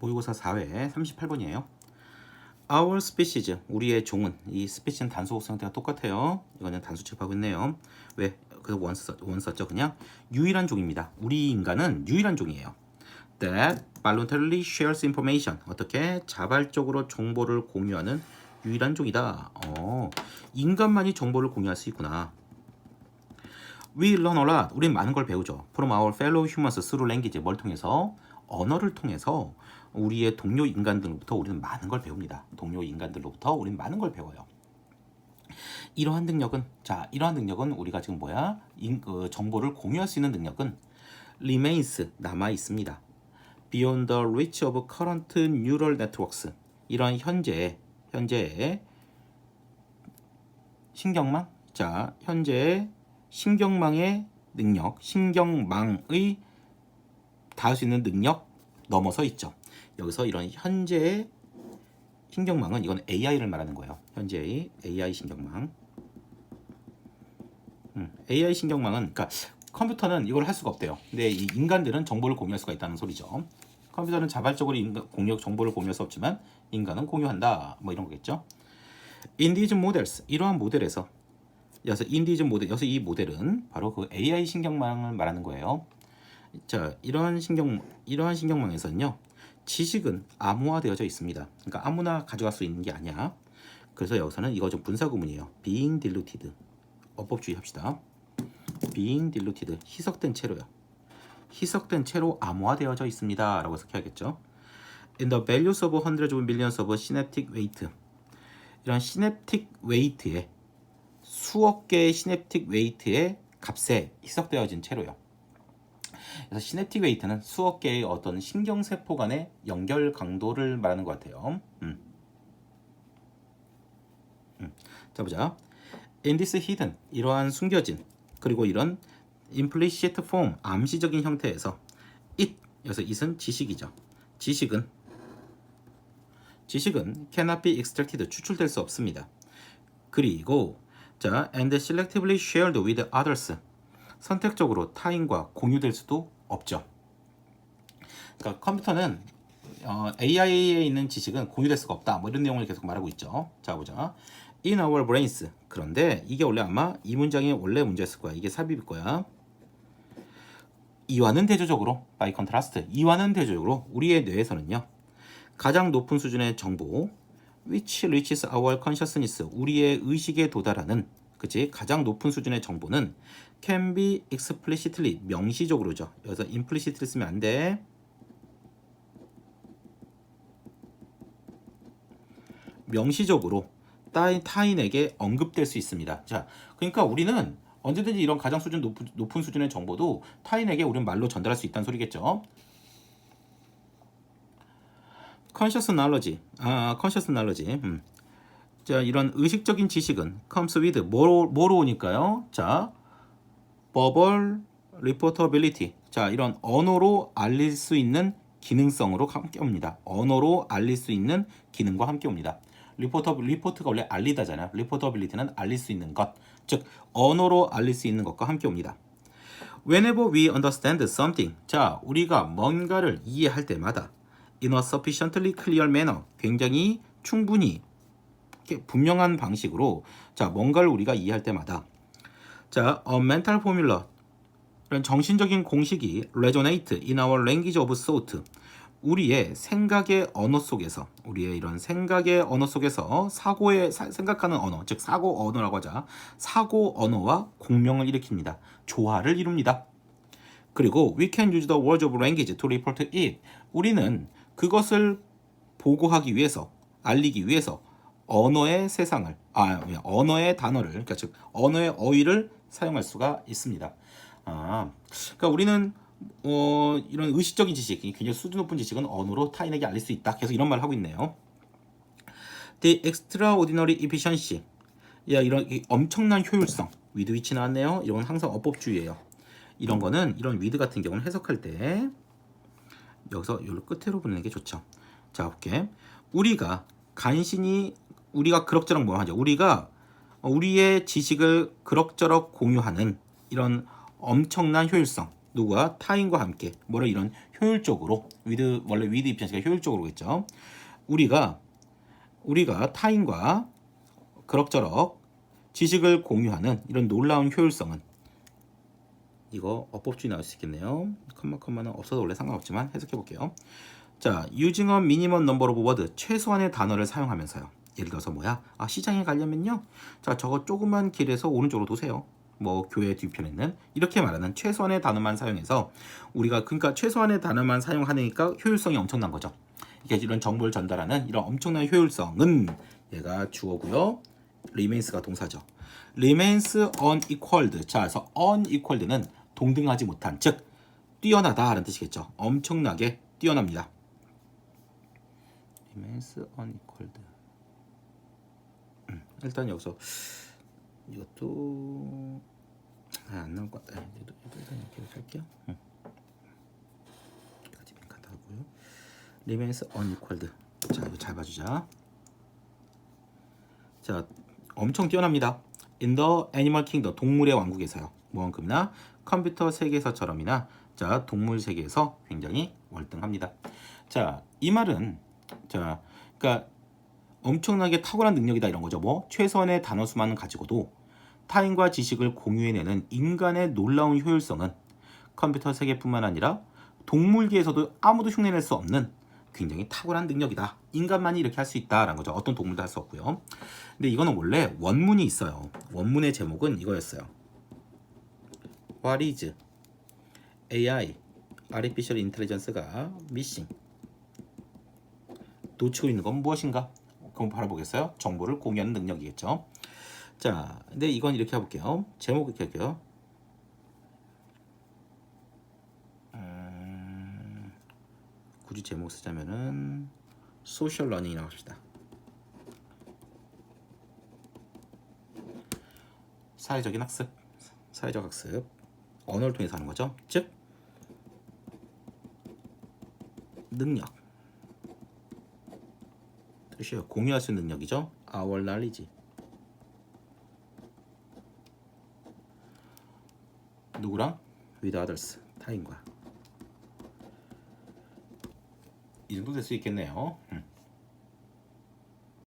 모의고사 4회 38번이에요. Our species, 우리의 종은 이 스피시는 단수 형태가 똑같아요. 이거는 단수 취급하고 있네요. 왜? 그 원스 썼- 원 썼죠. 그냥 유일한 종입니다. 우리 인간은 유일한 종이에요. That voluntarily shares information. 어떻게 자발적으로 정보를 공유하는 유일한 종이다. 어, 인간만이 정보를 공유할 수 있구나. We learn a lot. 우린 많은 걸 배우죠. From our fellow humans through language. 뭘 통해서? 언어를 통해서 우리의 동료 인간들로부터 우리는 많은 걸 배웁니다. 동료 인간들로부터 우리는 많은 걸 배워요. 이러한 능력은 자 이러한 능력은 우리가 지금 뭐야 인, 그 정보를 공유할 수 있는 능력은 remains 남아 있습니다. Beyond the reach of current neural networks 이런 현재 현재의 신경망 자 현재의 신경망의 능력 신경망의 닿을 수 있는 능력 넘어서 있죠. 여기서 이런 현재의 신경망은 이건 AI를 말하는 거예요. 현재의 AI 신경망. 음, AI 신경망은 그러니까 컴퓨터는 이걸 할 수가 없대요. 근데 이 인간들은 정보를 공유할 수가 있다는 소리죠. 컴퓨터는 자발적으로 인간, 공유 정보를 공유할 수 없지만 인간은 공유한다. 뭐 이런 거겠죠. These models 이러한 모델에서 여기서 these 모델 여기서 이 모델은 바로 그 AI 신경망을 말하는 거예요. 자, 이러한 신경 이러한 신경망에서는요. 지식은 암호화되어져 있습니다. 그러니까 아무나 가져갈 수 있는 게 아니야. 그래서 여기서는 이거 좀 분사 구문이에요. being diluted. 어법주의 합시다. being diluted. 희석된 채로요. 희석된 채로 암호화되어져 있습니다. 라고 해석해야겠죠. In the values of hundreds of millions of synaptic weight. 이런 시냅틱 웨이트의 수억 개의 시냅틱 웨이트의 값에 희석되어진 채로요. 그래서 시냅틱 웨이트는 수억 개의 어떤 신경세포 간의 연결 강도를 말하는 것 같아요. 음. 음. 자 보자. In this hidden 이러한 숨겨진 그리고 이런 implicit form 암시적인 형태에서 it 여기서 it은 지식이죠. 지식은 지식은 cannot be extracted 추출될 수 없습니다. 그리고 자 and selectively shared with others 선택적으로 타인과 공유될 수도 없죠. 그러니까 컴퓨터는 어, AI에 있는 지식은 공유될 수가 없다. 뭐 이런 내용을 계속 말하고 있죠. 자 보자. In our brains. 그런데 이게 원래 아마 이 문장의 원래 문제였을 거야. 이게 삽입일 거야. 이와는 대조적으로 by contrast. 이와는 대조적으로 우리의 뇌에서는요. 가장 높은 수준의 정보 which reaches our consciousness. 우리의 의식에 도달하는 그치 가장 높은 수준의 정보는 can be explicitly 명시적으로죠. 여기서 implicitly 쓰면 안 돼. 명시적으로 따인, 타인에게 언급될 수 있습니다. 자, 그러니까 우리는 언제든지 이런 가장 수준 높은, 높은 수준의 정보도 타인에게 우리는 말로 전달할 수 있다는 소리겠죠. Conscious knowledge, 아, conscious knowledge. 음. 자, 이런 의식적인 지식은 comes with 뭐로, 뭐로 오니까요. 자, verbal reportability. 자, 이런 언어로 알릴 수 있는 기능성으로 함께 옵니다. 언어로 알릴 수 있는 기능과 함께 옵니다. 리포터 리포트가 원래 알리다잖아요. 리포터빌리티는 알릴 수 있는 것, 즉 언어로 알릴 수 있는 것과 함께 옵니다. Whenever we understand something, 자 우리가 뭔가를 이해할 때마다 in a sufficiently clear manner, 굉장히 충분히 이렇게 분명한 방식으로 자 뭔가를 우리가 이해할 때마다 자 a mental formula 이런 정신적인 공식이 resonate in our language of thought. 우리의 생각의 언어 속에서 우리의 이런 생각의 언어 속에서 사고의 사- 생각하는 언어, 즉 사고 언어라고 하자. 사고 언어와 공명을 일으킵니다. 조화를 이룹니다. 그리고 we can use the words of language to report it. 우리는 그것을 보고하기 위해서 알리기 위해서 언어의 세상을 아 언어의 단어를 그러니까 즉 언어의 어휘를 사용할 수가 있습니다. 아, 그러니까 우리는 어, 이런 의식적인 지식, 굉장히 수준 높은 지식은 언어로 타인에게 알릴 수 있다. 계속 이런 말을 하고 있네요. The extraordinary efficiency. 야, 이런 이 엄청난 효율성. 위드 위치 나왔네요. 이건 항상 어법주의예요. 이런 거는 이런 위드 같은 경우는 해석할 때 여기서 여기 끝으로 보내는 게 좋죠. 자, 볼게. 우리가 간신히 우리가 그럭저럭 뭐 하죠? 우리가 우리의 지식을 그럭저럭 공유하는 이런 엄청난 효율성. 누구와 타인과 함께 뭐라 이런 효율적으로 위드 원래 위드 입장에서 효율적으로겠죠. 우리가 우리가 타인과 그럭저럭 지식을 공유하는 이런 놀라운 효율성은 이거 어법주의 나올 수 있겠네요. 컴마 컴마는 없어도 원래 상관없지만 해석해 볼게요. 자, using a minimum number of word 최소한의 단어를 사용하면서요. 예를 들어서 뭐야? 아, 시장에 가려면요. 자, 저거 조그만 길에서 오른쪽으로 도세요. 뭐 교회 뒤편에 있는 이렇게 말하는 최소한의 단어만 사용해서 우리가 그러니까 최소한의 단어만 사용하니까 효율성이 엄청난 거죠. 이게 이런 정보를 전달하는 이런 엄청난 효율성은 얘가 주어고요. remains가 동사죠. remains unequaled. 자, 그래서 unequaled는 동등하지 못한, 즉 뛰어나다라는 뜻이겠죠. 엄청나게 뛰어납니다. remains unequaled. 음, 일단 여기서 이것도 아, 안 나올 것 같아. 이것도 일단 이렇게 할게요. 음. 여기까지 빈칸 하고요. remains unequaled. 자, 이거 잘 봐주자. 자, 엄청 뛰어납니다. In the Animal Kingdom, 동물의 왕국에서요. 무언급나 컴퓨터 세계에서처럼이나 자, 동물 세계에서 굉장히 월등합니다. 자, 이 말은 자, 그러니까 엄청나게 탁월한 능력이다 이런 거죠. 뭐 최선의 단어 수만 가지고도 타인과 지식을 공유해내는 인간의 놀라운 효율성은 컴퓨터 세계뿐만 아니라 동물계에서도 아무도 흉내낼 수 없는 굉장히 탁월한 능력이다. 인간만이 이렇게 할 수 있다라는 거죠. 어떤 동물도 할 수 없고요. 근데 이거는 원래 원문이 있어요. 원문의 제목은 이거였어요. What is AI, Artificial Intelligence가 missing? 놓치고 있는 건 무엇인가? 그럼 바라보겠어요. 정보를 공유하는 능력이겠죠. 자, 근데 이건 이렇게 해볼게요. 제목 이렇게 할게요. 굳이 제목 쓰자면은 소셜 러닝이라고 합시다. 사회적인 학습, 사회적 학습, 언어를 통해서 하는 거죠. 즉 능력, 뜻이에요. 공유할 수 있는 능력이죠. Our knowledge. 누구랑? With others. 타인과. 이 정도 될 수 있겠네요. 음.